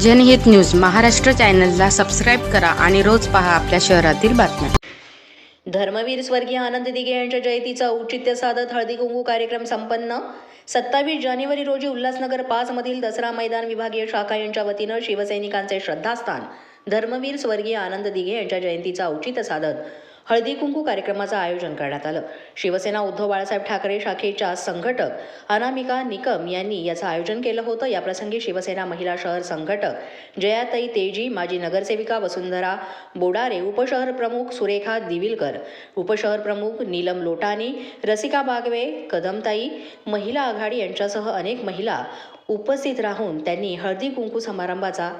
जनहित न्यूज महाराष्ट्र चॅनलला सबस्क्राईब करा आणि रोज पहा आपल्या शहरातील बातम्या. धर्मवीर स्वर्गीय आनंद दिघे यांच्या जयंतीचा औचित्य साधत हळदी कुंकू कार्यक्रम संपन्न. सत्तावीस जानेवारी रोजी उल्हासनगर पाच मधील दसरा मैदान विभागीय शाखा यांच्या वतीनं शिवसैनिकांचे श्रद्धास्थान. धर्मवीर स्वर्गीय आनंद दिघे यांच्या जयंतीचा औचित्य साधत हळदी कुंकू कार्यक्रमाचं आयोजन करण्यात आलं. शिवसेना उद्धव बाळासाहेब ठाकरे शाखेच्या संघटक अनामिका निकम यांनी याचं आयोजन केलं होतं. याप्रसंगी शिवसेना महिला शहर संघटक जयाताई तेजी माजी नगरसेविका वसुंधरा बोडारे उपशहर प्रमुख सुरेखा दिविलकर उपशहर प्रमुख नीलम लोटानी रसिका बागवे कदमताई महिला आघाडी यांच्यासह अनेक महिला उपस्थित राहून त्यांनी हळदी कुंकू समारंभाचा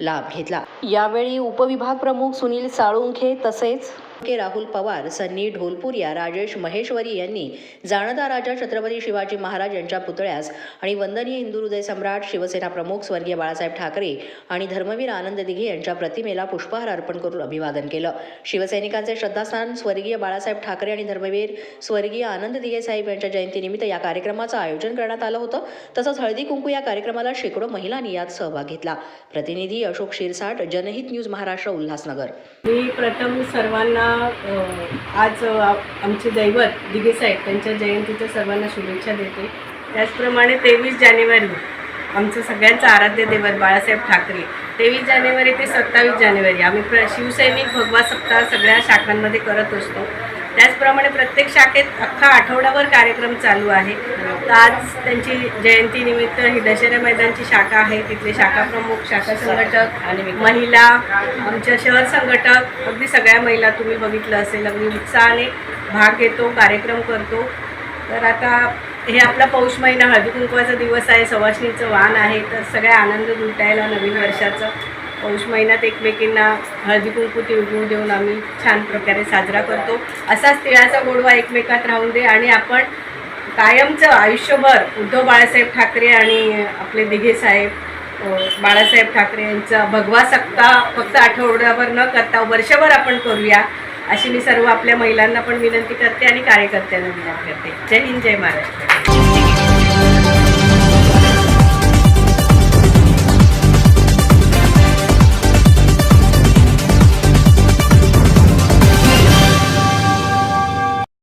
लाभ घेतला. यावेळी उपविभाग प्रमुख सुनील साळुंखे तसेच के राहुल पवार सन्नी ढोलपुरिया राजेश महेश्वरी यांनी जाणता राजा छत्रपती शिवाजी महाराज यांच्या पुतळ्यास आणि वंदनीय हिंदू हृदय सम्राट शिवसेना प्रमुख स्वर्गीय बाळासाहेब ठाकरे आणि धर्मवीर आनंद दिघे यांच्या प्रतिमेला पुष्पहार अर्पण करून अभिवादन केलं. शिवसैनिकांचे श्रद्धास्थान स्वर्गीय बाळासाहेब ठाकरे आणि धर्मवीर स्वर्गीय आनंद दिघे साहेब यांच्या जयंतीनिमित्त या कार्यक्रमाचं आयोजन करण्यात आलं होतं. तसंच हळदी कुंकू या कार्यक्रमाला शेकडो महिलांनी यात सहभाग घेतला. प्रतिनिधी अशोक शिरसाट जनहित न्यूज महाराष्ट्र उल्हासनगर. मी प्रथम सर्वांना आज आमचे दैवत दिघे साहेब त्यांच्या जयंतीच्या सर्वांना शुभेच्छा देते. त्याचप्रमाणे तेवीस जानेवारी आमचं सगळ्यांचं आराध्य दैवत बाळासाहेब ठाकरे. तेवीस जानेवारी ते सत्तावीस जानेवारी आम्ही प्र शिवसैनिक भगवा सप्ताह सगळ्या शाखांमध्ये करत असतो. त्याचप्रमाणे प्रत्येक शाखेत अख्खा आठवडाभर कार्यक्रम चालू आहे. तर आज त्यांची जयंतीनिमित्त ही दशहरा मैदानची शाखा आहे. तिथले शाखा प्रमुख शाखा संघटक आणि महिला आमच्या शहर संघटक अगदी सगळ्या महिला तुम्ही बघितलं असेल. अगदी उत्साहाने भाग घेतो कार्यक्रम करतो. तर आता हे आपला पौष महिना हळदी कुंकवाचा दिवस आहे सवासणीचं वाण आहे. तर सगळ्या आनंद लुटायला नवीन वर्षाचं पौष महिन्यात एकमेकींना हळदी कुंकू तिळगुळ देऊन आम्ही छान प्रकारे साजरा करतो. असाच तिळाचा गोडवा एकमेकात राहून दे आणि आपण कायमचं आयुष्यभर उद्धव बाळासाहेब ठाकरे आणि आपले दिघे साहेब बाळासाहेब ठाकरे यांचा भगवा सक्ता फक्त आठवड्याभर न करता वर्षभर आपण करूया अशी मी सर्व आपल्या महिलांना पण विनंती करते आणि कार्यकर्त्यांना विनंती करते. जय हिंद जय महाराष्ट्र.